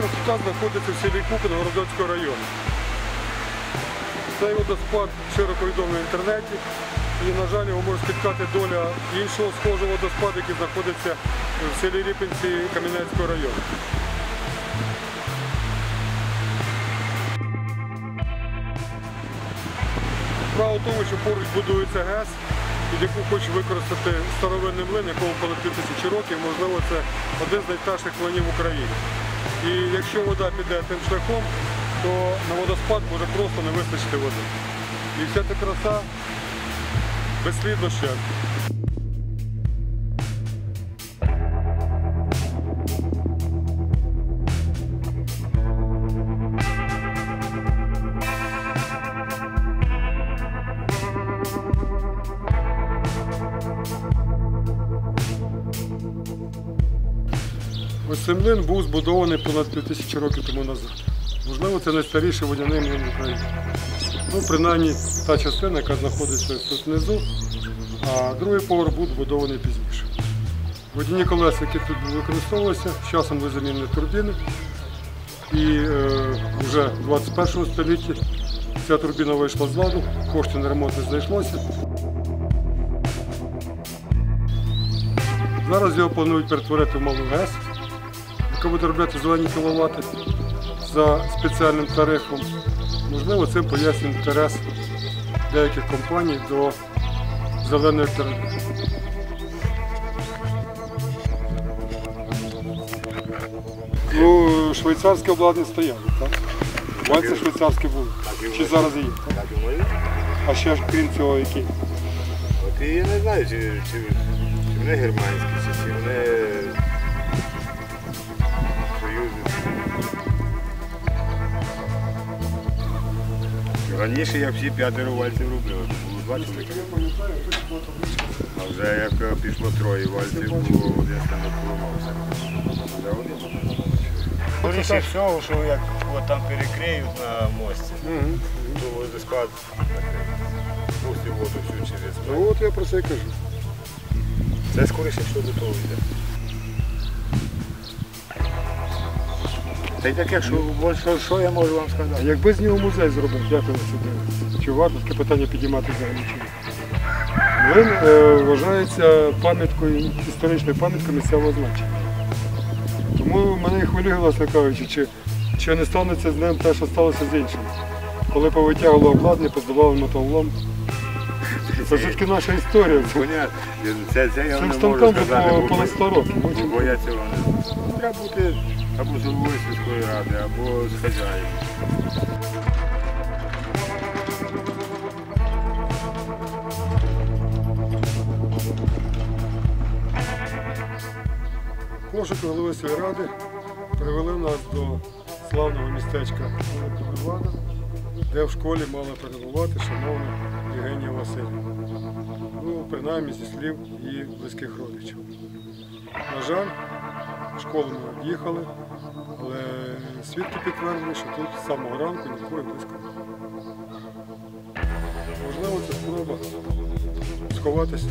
висота знаходиться в селі Купин Городоцького району. Цей водоспад широко відомий в інтернеті. І, на жаль, його може спіткати доля іншого схожого водоспаду, який знаходиться в селі Ріпинці Кам'янецького району. Справа в тому, що поруч будується ГЕС, під яку хоче використати старовинний млин, якому понад 2000 років, можливо, це один з найстарших млинів в Україні. І якщо вода піде тим шляхом, то на водоспад може просто не вистачити води. І вся ця краса безслідно щезне. Ось цей млин був збудований понад 2000 років тому назад. Можливо, це найстаріший водяний млин в Україні. Ну, принаймні та частина, яка знаходиться тут внизу, а другий поверх був збудований пізніше. Водяні колеса, які тут використовувалися, з часом були замінені турбіни. І е, вже в 21 столітті ця турбіна вийшла з ладу, коштів на ремонт знайшлося. Зараз його планують перетворити в малу ГЕС, яка буде робляти зелені кіловати за спеціальним тарифом. Можливо, цим пояснює інтерес деяких компаній до зеленої альтернативи. Ну, швейцарське обладнання стояло, так? Вальце швейцарське було. Чи зараз є? Так. А ще ж крім цього, які? От я не знаю, чи, чи, чи вони германські, чи, чи вони Раніше я всі п'ятеро вальців робив, було два чоловіка. А вже як е, пішло троє вальців, було один станок поламався. Скоріше всього, що як от там перекриють на мості, то водоспад. Пустить воду всю через Ну от я про це і кажу. Це скоріше всього до того йде. Та й таке, що, що, що я можу вам А сказати? якби з нього музей зробив, як ви це? Чи варто таке питання підіймати взагалі чи ні? Млин е, вважається пам'яткою, історичною пам'яткою місцевого значення. Тому мене і хвилює, власне кажучи, чи, чи не станеться з ним те, що сталося з іншим. Коли повитягували обладнання, поздавали металолом. Це ж таки наша історія. Це- Понятно. Це, це я Цим не станком можу сказати, по бо, понад 100 років. бо, я цього не знаю. Треба бути або з головою сільської ради, або з хазяїном. Пошуки голови сільради привели нас до славного містечка Івана, де в школі мала перебувати шановна Євгенія Васильівна. Ну, принаймні зі слів її близьких родичів. На жаль, школу ми об'їхали, але свідки підтвердили, що тут з самого ранку нікого близько. Можливо, це спроба сховатися